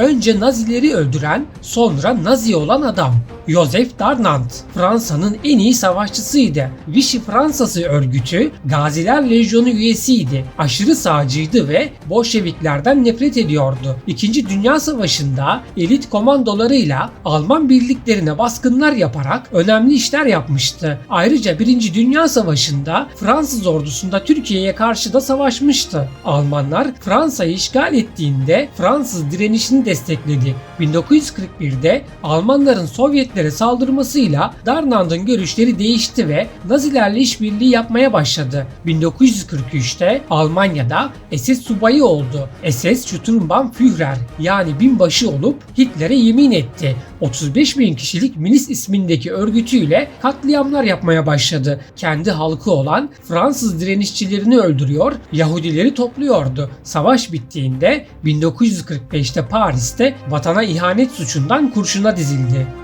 Önce Nazileri öldüren, sonra Nazi olan adam. Joseph Darnand, Fransa'nın en iyi savaşçısıydı. Vichy Fransası örgütü Gaziler Lejyonu üyesiydi. Aşırı sağcıydı ve Bolşeviklerden nefret ediyordu. İkinci Dünya Savaşı'nda elit komandolarıyla Alman birliklerine baskınlar yaparak önemli işler yapmıştı. Ayrıca Birinci Dünya Savaşı'nda Fransız ordusunda Türkiye'ye karşı da savaşmıştı. Almanlar Fransa'yı işgal ettiğinde Fransız direnişini destekledi. 1941'de Almanların Sovyetlere saldırmasıyla Darnand'ın görüşleri değişti ve Nazilerle işbirliği yapmaya başladı. 1943'te Almanya'da SS subayı oldu. SS Sturmbannführer yani binbaşı olup Hitler'e yemin etti. 35 bin kişilik Milis ismindeki örgütüyle katliamlar yapmaya başladı. Kendi halkı olan Fransız direnişçilerini öldürüyor, Yahudileri topluyordu. Savaş bittiğinde 1945'te Paris'te vatana ihanet suçundan kurşuna dizildi.